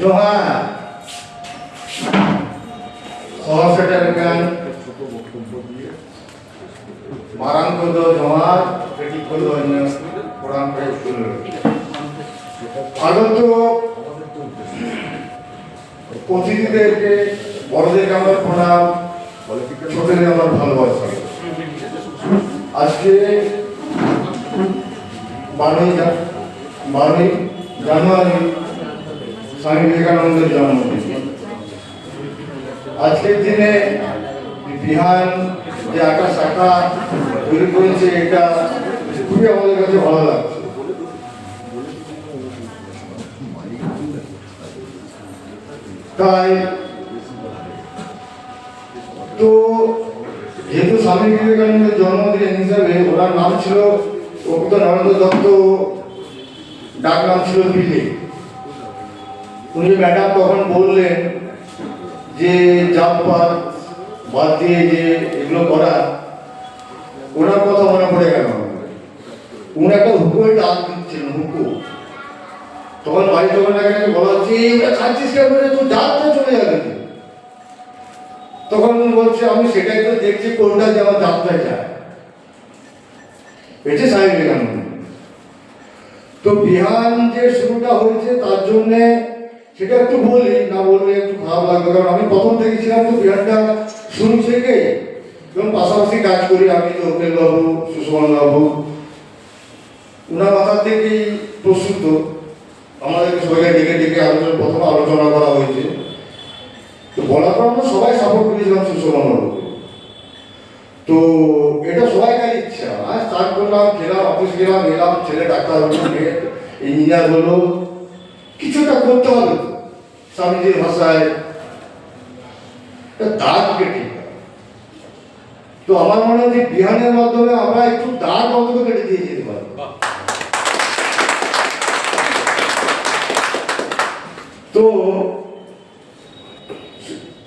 জোহার। সহস্রটার মারাং করদ জোহার এটি করদ অন্য প্রাইজ করল আগত অতিথিদেরকে আমার প্রণাম, ছোটদের আমার ভালোবাসা। আজকে জানুয়ারি স্বামী বিবেকানন্দের জন্মদিন। আজকের দিনে বিহান যে আঁকা শাখা তৈরি করেছে, এটা খুবই আমাদের কাছে ভালো লাগছে। তাই তো যেহেতু স্বামী বিবেকানন্দের জন্মদিন হিসাবে ওনার নাম ছিল প্রকৃত নরেন্দ্র দত্ত, ডাক নাম ছিল বিলে উনি ম্যাডাম তখন বললেন যে জাত পাত বাদ দিয়ে যে এগুলো করা, ওনার কথা মনে পড়ে গেল উনি একটা হুকুমের ডাক দিচ্ছিলেন হুকু তখন বাড়ি তখন এখানে বলা হচ্ছে "এই ওটা খাচ্ছিস কেন রে? তোর ডাক তো চলে যাবে তো।" তখন বলছে, আমি সেটাই তো দেখছি, কোনটা যে আমার যাত্রায় যায় এটা স্বামী তো বিহান যে শুরুটা হয়েছে, তার জন্যে সেটা একটু বলি, না বললে একটু খারাপ লাগবে, কারণ আমি প্রথম থেকে ছিলাম তো বিহানটা শুরু থেকে এবং পাশাপাশি কাজ করি আমি তো বাবু সুষমান বাবু ওনার মাথা থেকেই প্রস্তুত। আমাদেরকে সবাইকে ডেকে ডেকে আলোচনা, প্রথম আলোচনা করা হয়েছে। তো বলার পর আমরা সবাই সাপোর্ট করেছিলাম সুষমান বাবুকে তো এটা সবাইকার ইচ্ছা। আজ স্টার্ট করলাম খেলাম অফিস গেলাম, এলাম, ছেলে ডাক্তার হলো ইঞ্জিনিয়ার হলো। কিছুটা করতে হবে। স্বামীজির ভাষায় দাগ কেটে তো আমার মনে হয় যে বিহানের মাধ্যমে আমরা একটু দাগ অন্তত কেটে দিয়ে যেতে পারি। তো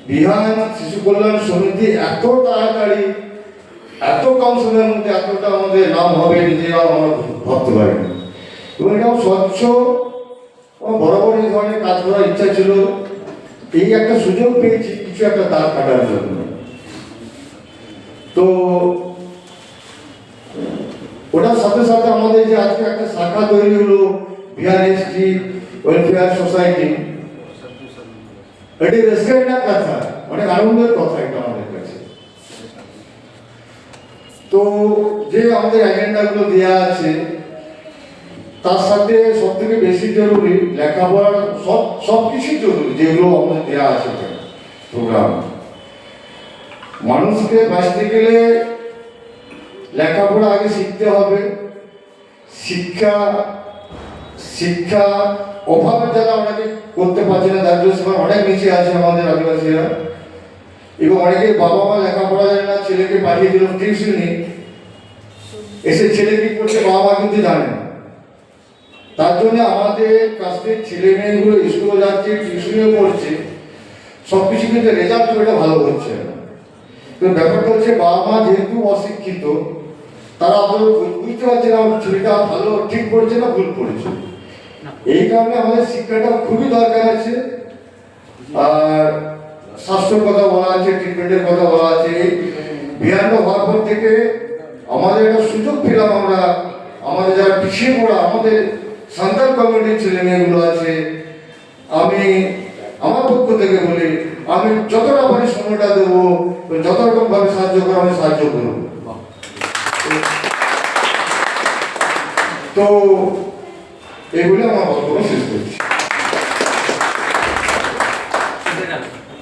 বিহান শিশু কল্যাণ সমিতি এত তাড়াতাড়ি, এত কম সময়ের মধ্যে এতটা আমাদের নাম হবে নিজেরাও আমরা ভাবতে পারিনি। এবং এটাও স্বচ্ছ ও বরাবর এই ধরনের কাজ করার ইচ্ছা ছিল। এই একটা সুযোগ পেয়েছি, কিছু একটা দাগ কাটার জন্য। তো ওটার সাথে সাথে আমাদের যে আজকে একটা শাখা তৈরি হলো বিহার এসটি ওয়েলফেয়ার সোসাইটি এটি রেস্টুরেন্টের কথা, অনেক আনন্দের কথা এটা আমাদের কাছে। তো যে আমাদের এজেন্ডাগুলো দেওয়া আছে তার সাথে সব থেকে বেশি জরুরি লেখাপড়া সব সব কিছুই জরুরি, যেগুলো আমাদের দেওয়া আছে প্রোগ্রাম মানুষকে বাঁচতে গেলে লেখাপড়া আগে শিখতে হবে। শিক্ষা শিক্ষা অভাবে যারা অনেকে করতে পারছে না দারিদ্র সীমার অনেক নিচে আছে আমাদের আদিবাসীরা। এবং অনেকে বাবা মা লেখাপড়া জানে না, ছেলেকে পাঠিয়ে দিল, টিউশনি এসে ছেলে কি করছে বাবা মা কিন্তু জানে না। তার জন্য আমাদের থেকে ছেলে মেয়েগুলো স্কুলে যাচ্ছে, টিউশনিও পড়ছে সব কিছু কিন্তু রেজাল্ট খুব ভালো হচ্ছে তো ব্যাপারটা হচ্ছে, বাবা মা যেহেতু অশিক্ষিত, তারা আদৌ বুঝতে পারছে না, আমার ছেলেটা ভালো ঠিক পড়ছে না, ভুল পড়েছে এই কারণে আমাদের শিক্ষাটা খুবই দরকার আছে। আর স্বাস্থ্যের কথা বলা আছে ট্রিটমেন্টের কথা বলা আছে। এই বিহানটা হওয়ার পর থেকে আমাদের একটা সুযোগ পেলাম আমরা, আমাদের যারা পিছিয়ে পড়া, আমাদের সান্তর কমিটির ছেলে মেয়েগুলো আছে, আমি আমার পক্ষ থেকে বলি, আমি যতটা পারি সময়টা দেবো, যত রকমভাবে সাহায্য করব আমি সাহায্য করব। তো এগুলো আমার বক্তব্য শেষ করছি।